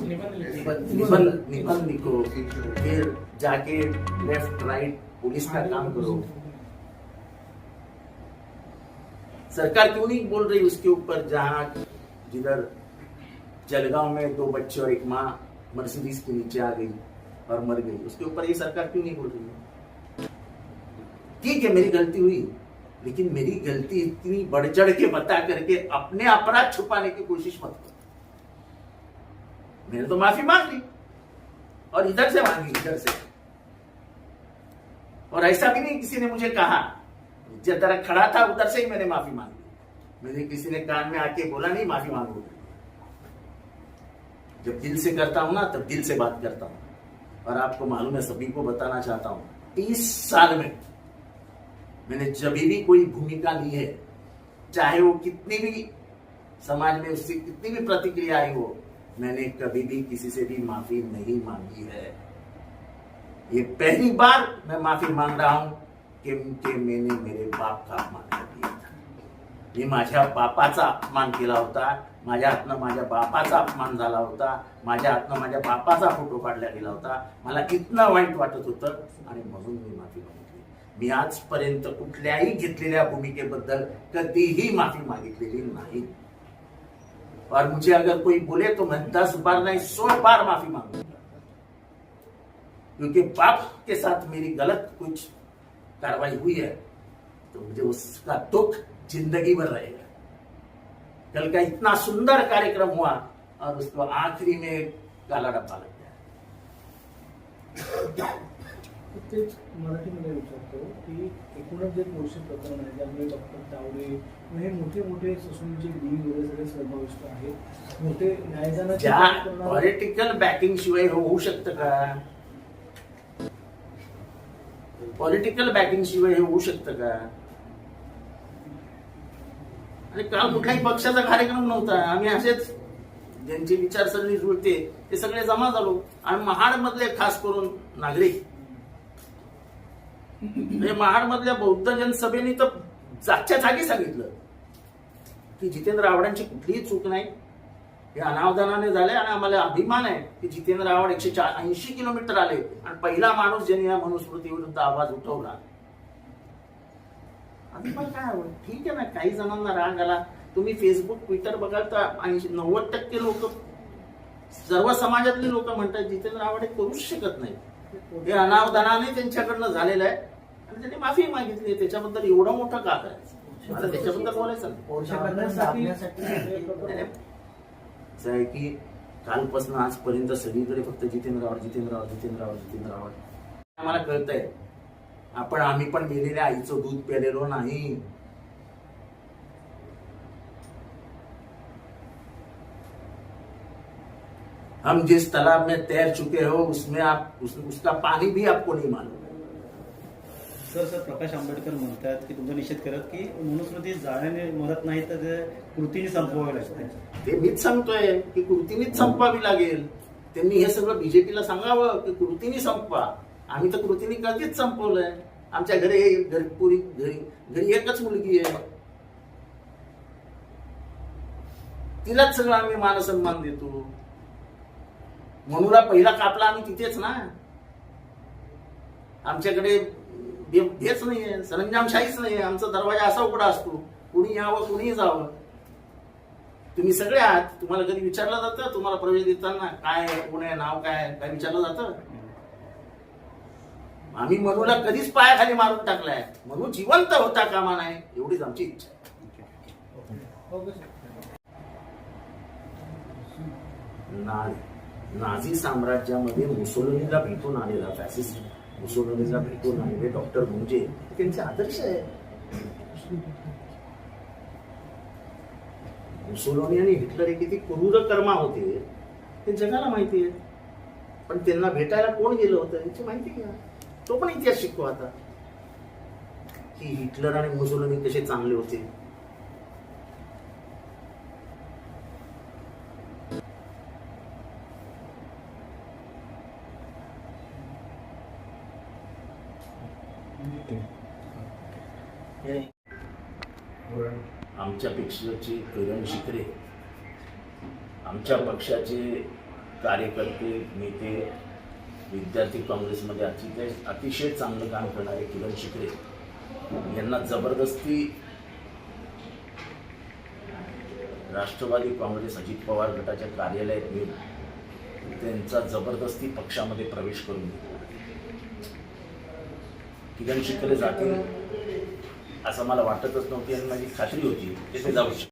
निबंध निबंध लिखो फिर जाके लेफ़्ट राइट पुलिस का काम करो। सरकार क्यों नहीं बोल रही उसके ऊपर जहाँ जिधर जलगांव में दो बच्चे और एक माँ मर्सिडीज के नीचे आ गई और मर गई उसके ऊपर ये सरकार क्यों नहीं बोल रही है? ठीक है मेरी गलती हुई लेकिन मेरी गलती इतनी बढ़ चढ़ के बता करके अपने अपराध छुपाने की कोशिश मत करो। मैंने तो माफ़ी मांग ली। और इधर से मांगी, इधर से। और ऐसा भी नहीं किसी ने मुझे कहा। तरह खड़ा था, उधर से ही मैंने माफ़ी मांग ली। मुझे किसी ने कान में आके बोला, नहीं, माफ़ी मांगो। जब दिल से करता हूँ ना, तब दिल से बात करता हूँ। और आपको मालूम है, सभी को बताना चाहता हूँ तीस साल में मैंने जब भी कोई भूमिका ली है, चाहे वो कितनी भी समाज में उससे कितनी भी प्रतिक्रिया आई हो मैंने कभी भी किसी से भी माफी नहीं मांगी है। ये पहली बार मैं माफी मांग रहा हूं कि कि मैंने मेरे बाप का अपमान कर दिया था। मी माझ्या बापाचा अपमान केला होता माझ्या हातनं माझ्या बापाचा अपमान झाला होता माझ्या हातनं माझ्या बापाचा फोटो काढला गेला होता. मला इतकं वाईट वाटत होतं आणि म्हणून मी माफी मागितली. मी आजपर्यंत कुठल्याही घेतलेल्या भूमिकेबद्दल कधीही माफी मागितलेली नाही. और मुझे अगर कोई बोले तो मैं दस बार नहीं, सौ बार माफ़ी मांगूँगा। क्योंकि बाप के साथ मेरी गलत कुछ कार्रवाई हुई है तो मुझे उसका दुख ज़िंदगी भर रहेगा। कल का इतना सुंदर कार्यक्रम हुआ और उसको आखिरी में काला डब्बा लग गया। तेच मराठीमध्ये विचारतो की एकूणच जे कोळशी प्रकरण आहे ज्यामुळे डॉक्टर तावडे हे मोठे मोठे सुसुनीचे डी वगैरे सगळे समाविष्ट आहेत मोठे न्यायदानाचे पॉलिटिकल बॅकिंग शिवाय हे होऊ शकतं का? पॉलिटिकल बॅकिंग शिवाय हे होऊ शकतं का? आणि काल कुठल्याही पक्षाचा कार्यक्रम नव्हता. आम्ही असेच ज्यांची विचारसरणी जुळते ते सगळे जमा झालो. आणि महाड मधले खास करून नागरिक म्हणजे महाड मधल्या बौद्ध जनसभेने तर जागच्या जागी सांगितलं. की जितेंद्र आव्हाडांची कुठलीही चूक नाही. हे अनावधानाने झाले आणि आम्हाला अभिमान आहे की जितेंद्र आव्हाड एकशे चार ऐंशी किलोमीटर आले आणि पहिला माणूस ज्यांनी या मनुस्मृतीविरुद्ध आवाज उठवला. अभिमान काय हवं ठीक आहे ना काही जणांना राग आला. तुम्ही फेसबुक ट्विटर बघाल तर ऐंशी नव्वद टक्के लोक सर्व समाजातली लोक म्हणतात जितेंद्र आव्हाड हे करूच शकत नाही. हे अनावधानाने त्यांच्याकडनं झालेलं आहे. आणि त्यांनी माफी मागितली. त्याच्याबद्दल एवढं मोठं का करायचं मला त्याच्याबद्दल बोलायचं असं आहे की कालपासून आजपर्यंत सगळीकडे फक्त जितेंद्र आव्हाड जितेंद्र आव्हाड जितेंद्र आव्हाड जितेंद्र आम्हाला कळतंय. आपण आम्ही पण मेलेल्या आईचं दूध प्यालेलो नाही. हम जिस तालाब में तैर चुके हो उसमें आप उस, उसका पानी भी आपको नहीं मालूम सर सर प्रकाश आंबेडकर म्हणतात की तुमचा निषेध करत की मनुस्मृती जाण्याने मरत नाही तर कृतीने संपवावे लागते. ते मीच सांगतोय की कृतीनेच संपवावी लागेल. त्यांनी हे सगळं बीजेपीला सांगावं की कृतीने संपवा. आम्ही तर कृतीने कधीच संपवलंय. आमच्या घरी एक घरी पुरी घरी घरी एकच मुलगी आहे. तिलाच सगळं आम्ही मानसन्मान देतो. मनुला पहिला कापला आम्ही तिथेच ना. आमच्याकडे हे- हेच नाहीये सरंजामशाहीच नाहीये. आमचा दरवाजा असा उघडा असतो. कुणी यावं कुणीही जावं. तुम्ही सगळे आहात. तुम्हाला कधी विचारलं जातं? तुम्हाला प्रवेश देताना काय कोण आहे नाव काय काय विचारलं जातं? आम्ही मनूला कधीच पायाखाली मारून टाकलाय. मनू जिवंत होता कामा नाही एवढीच आमची इच्छा. ओके. सर. ना नाझी साम्राज्यामध्ये मुसोलिनीला भेटून आलेला फॅसिस्ट मुसोलिनीला भेटून आलेले डॉक्टर मुंजे म्हणजे त्यांचे आदर्श आहे. मुसोलोनी आणि हिटलर हे किती क्रूर कर्मा होते ते जगाला माहिती आहे. पण त्यांना भेटायला कोण गेलं होतं याची माहिती घ्या. तो पण इतिहास शिकतो आता. की हिटलर आणि मुसोलोनी कसे चांगले होते? आमच्या पक्षाचे किरण शिकरे आमच्या पक्षाचे कार्यकर्ते नेते विद्यार्थी काँग्रेसमध्ये अतिशय अतिशय चांगलं काम करणारे किरण शिकरे यांना जबरदस्ती राष्ट्रवादी काँग्रेस अजित पवार गटाच्या कार्यालयात नेऊन त्यांचा जबरदस्ती पक्षामध्ये प्रवेश करून घेतला. किरण शिकरे जातील. असं मला वाटतच नव्हती आणि माझी खात्री होती की ते जाऊ शकतो